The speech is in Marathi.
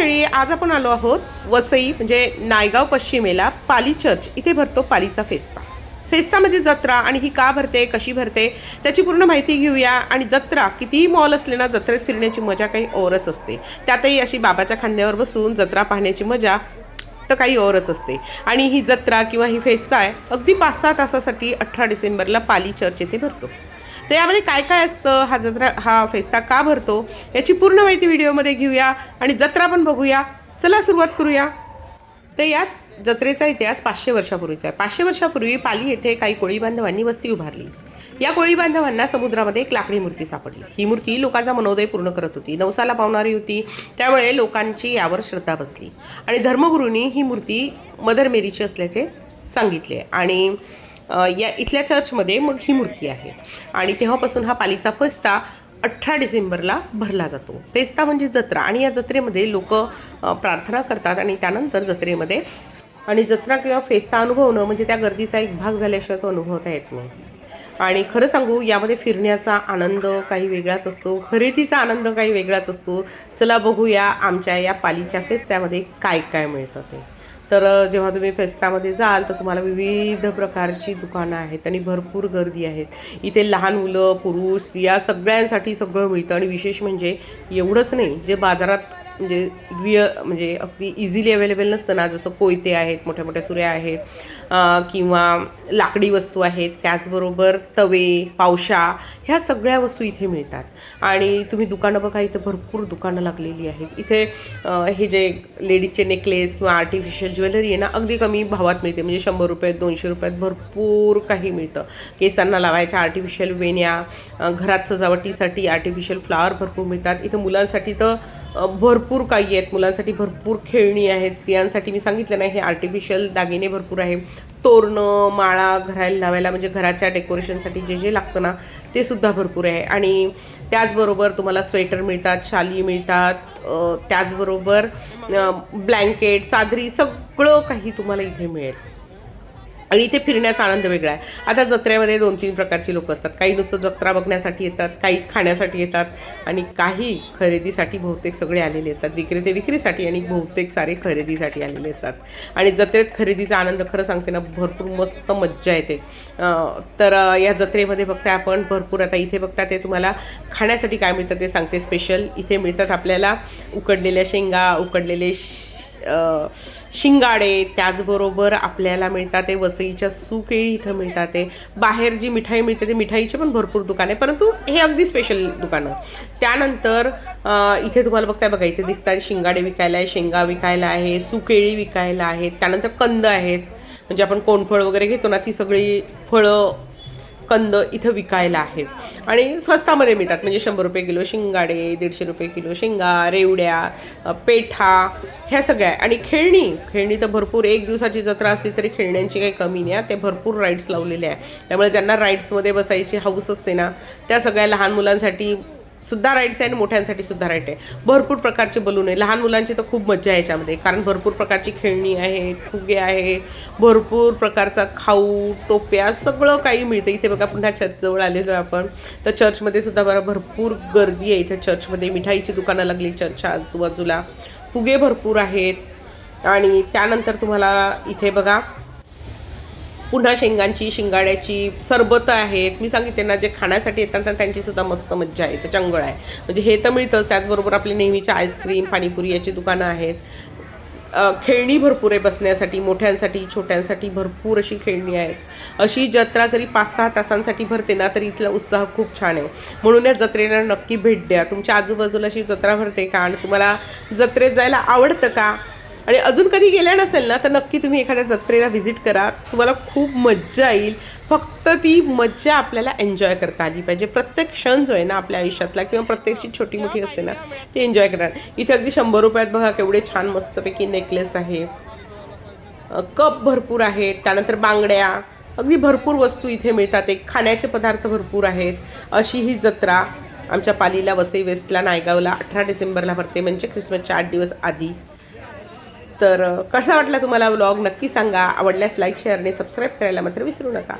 मंडळी आज आपण आलो आहोत वसई म्हणजे नायगाव पश्चिमेला पाली चर्च. इथे भरतो पालीचा फेस्ता. फेस्ता म्हणजे जत्रा आणि ही का भरते कशी भरते त्याची पूर्ण माहिती घेऊया. आणि जत्रा कितीही मॉल असले ना जत्रेत फिरण्याची मजा काही ओरच असते. त्यातही अशी बाबाच्या खांद्यावर बसून जत्रा पाहण्याची मजा तर काही ओरच असते. आणि ही जत्रा किंवा ही फेस्ता आहे अगदी पाच सहा तासासाठी अठरा डिसेंबरला पाली चर्च येथे भरतो. तर यामध्ये काय काय असतं? हा जत्रा हा फेस्ता का भरतो? याची पूर्ण माहिती व्हिडिओमध्ये घेऊया आणि जत्रा पण बघूया. चला सुरुवात करूया. तर यात जत्रेचा इतिहास पाचशे वर्षापूर्वीचा आहे. पाचशे वर्षापूर्वी पाली येथे काही कोळी बांधवांनी वस्ती उभारली. या कोळी बांधवांना समुद्रामध्ये एक लाकडी मूर्ती सापडली. ही मूर्ती लोकांचा मनोदय पूर्ण करत होती. नवसाला पावणारी होती. त्यामुळे लोकांची यावर श्रद्धा बसली. आणि धर्मगुरूंनी ही मूर्ती मदर मेरीची असल्याचे सांगितले. आणि या इथल्या चर्चमध्ये मग ही मूर्ती आहे. आणि तेव्हापासून हा पालीचा फेस्ता अठरा डिसेंबरला भरला जातो. फेस्ता म्हणजे जत्रा आणि या जत्रेमध्ये लोक प्रार्थना करतात आणि त्यानंतर जत्रेमध्ये आणि जत्रा किंवा फेस्ता अनुभवणं म्हणजे त्या गर्दीचा एक भाग झाल्याशिवाय तो अनुभवता येत नाही. आणि खरं सांगू यामध्ये फिरण्याचा आनंद काही वेगळाच असतो खरेदीचा आनंद काही वेगळाच असतो. चला बघूया आमच्या या पालीच्या फेस्त्यामध्ये काय काय मिळतं ते. तर जेव्हा तुम्ही फेस्तामध्ये जाल तर तुम्हाला विविध प्रकारची दुकानं आहेत आणि भरपूर गर्दी आहेत. इथे लहान मुलं पुरुष स्त्रिया सगळ्यांसाठी सगळं मिळतं आणि विशेष म्हणजे एवढंच नाही जे बाजारात म्हणजे द्विय म्हणजे अगदी इझिली अवेलेबल नसतं ना जसं कोयते आहेत मोठ्या मोठ्या सुऱ्या आहेत किंवा लाकडी वस्तू आहेत त्याचबरोबर तवे पावशा ह्या सगळ्या वस्तू इथे मिळतात. आणि तुम्ही दुकानं बघा इथं भरपूर दुकानं लागलेली आहेत. इथे हे जे लेडीजचे नेकलेस किंवा आर्टिफिशियल ज्वेलरी आहे ना अगदी कमी भावात मिळते. म्हणजे शंभर रुपयात दोनशे रुपयात भरपूर काही मिळतं. केसांना लावायच्या आर्टिफिशियल वेण्या घरात सजावटीसाठी आर्टिफिशियल फ्लावर भरपूर मिळतात. इथं मुलांसाठी तर भरपूर काही आहेत. मुलांसाठी भरपूर खेळणी आहेत. स्त्रियांसाठी मी सांगितलं नाही हे आर्टिफिशियल दागिने भरपूर आहे. तोरणं माळा घराला लावायला म्हणजे घराच्या डेकोरेशनसाठी जे जे लागतं ना ते सुद्धा भरपूर आहे. आणि त्याचबरोबर तुम्हाला स्वेटर मिळतात शाली मिळतात. त्याचबरोबर ब्लँकेट चादरी सगळं काही तुम्हाला इथे मिळेल. आणि इथे फिरण्याचा आनंद वेगळा आहे. आता जत्रेमध्ये दोन तीन प्रकारची लोक असतात. काही नुसतं जत्रा बघण्यासाठी येतात काही खाण्यासाठी येतात आणि काही खरेदीसाठी बहुतेक सगळे आलेले असतात. विक्रेते विक्रीसाठी आणि बहुतेक सारे खरेदीसाठी आलेले असतात. आणि जत्रेत खरेदीचा आनंद खरं सांगते ना भरपूर मस्त मज्जा येते. तर या जत्रेमध्ये बघताय आपण भरपूर आता इथे बघता ते तुम्हाला खाण्यासाठी काय मिळतं ते सांगते. स्पेशल इथे मिळतात आपल्याला उकडलेल्या शेंगा उकडलेले शिंगाडे त्याचबरोबर आपल्याला मिळतात ते वसईच्या सुकेळी इथं मिळतात ते बाहेर जी मिठाई मिळते ते मिठाईचे पण भरपूर दुकान आहे. परंतु हे अगदी स्पेशल दुकानं. त्यानंतर इथे तुम्हाला बघताय बघा इथे दिसतात शिंगाडे विकायला आहे शेंगा विकायला आहे सुकेळी विकायला आहेत. त्यानंतर कंद आहेत. म्हणजे आपण कोणफळ वगैरे घेतो ना ती सगळी फळं कंद इथं विकायला आहेत आणि स्वस्तामध्ये मिळतात. म्हणजे शंभर रुपये किलो शिंगाडे दीडशे रुपये किलो शेंगा रेवड्या पेठा ह्या सगळ्या आणि खेळणी खेळणी तर भरपूर एक दिवसाची जत्रा असली तरी खेळण्यांची काही कमी नाही आहे. ते भरपूर राईड्स लावलेले आहे. त्यामुळे ज्यांना राईड्समध्ये बसायची हौस असते ना त्या सगळ्या लहान मुलांसाठी सुद्धा राईट्स आहे आणि मोठ्यांसाठी सुद्धा राईट आहे. भरपूर प्रकारचे बलून आहे. लहान मुलांची तर खूप मज्जा आहे याच्यामध्ये. कारण भरपूर प्रकारची खेळणी आहे फुगे आहे भरपूर प्रकारचा खाऊ टोप्या सगळं काही मिळतं. इथे बघा पुन्हा चर्चजवळ आलेलो आहे आपण. तर चर्चमध्ये सुद्धा बरं भरपूर गर्दी आहे इथे चर्चमध्ये मिठाईची दुकानं लागली चर्चच्या आजूबाजूला. फुगे भरपूर आहेत. आणि त्यानंतर तुम्हाला इथे बघा पुन्हा शेंगांची शिंगाड्याची सरबतं आहेत. मी सांगितले ना जे खाण्यासाठी येतात तर त्यांची सुद्धा मस्त मज्जा आहे. तर चंगळ आहे. म्हणजे हे तर मिळतंच. त्याचबरोबर आपले नेहमीचे आईस्क्रीम पाणीपुरी याची दुकानं आहेत. खेळणी भरपूर आहे बसण्यासाठी मोठ्यांसाठी छोट्यांसाठी भरपूर अशी खेळणी आहेत. अशी जत्रा जरी पाच सहा तासांसाठी भरते ना तरी इथला उत्साह खूप छान आहे. म्हणून या जत्रेला नक्की भेट द्या. तुमच्या आजूबाजूला अशी जत्रा भरते का? आणि तुम्हाला जत्रेत जायला आवडतं का? आणि अजून कधी गेल्या नसेल ना तर नक्की तुम्ही एखाद्या जत्रेला व्हिजिट करा. तुम्हाला खूप मज्जा येईल. फक्त ती मज्जा आपल्याला एन्जॉय करता आली पाहिजे. प्रत्येक क्षण जो आहे ना आपल्या आयुष्यातला किंवा प्रत्येकची छोटी मोठी असते ना ती एन्जॉय करा इथे अगदी शंभर रुपयात बघा केवढे छान मस्तपैकी नेकलेस आहे. कप भरपूर आहेत. त्यानंतर बांगड्या. अगदी भरपूर वस्तू इथे मिळतात. एक खाण्याचे पदार्थ भरपूर आहेत. अशी ही जत्रा आमच्या पालीला वसई वेस्टला नायगावला अठरा डिसेंबरला भरते. म्हणजे ख्रिसमसच्या आठ दिवस आधी. तर कसा वाटला तुम्हाला व्लॉग नक्की सांगा. आवडल्यास लाईक शेअर आणि सबस्क्राईब करायला मात्र विसरू नका.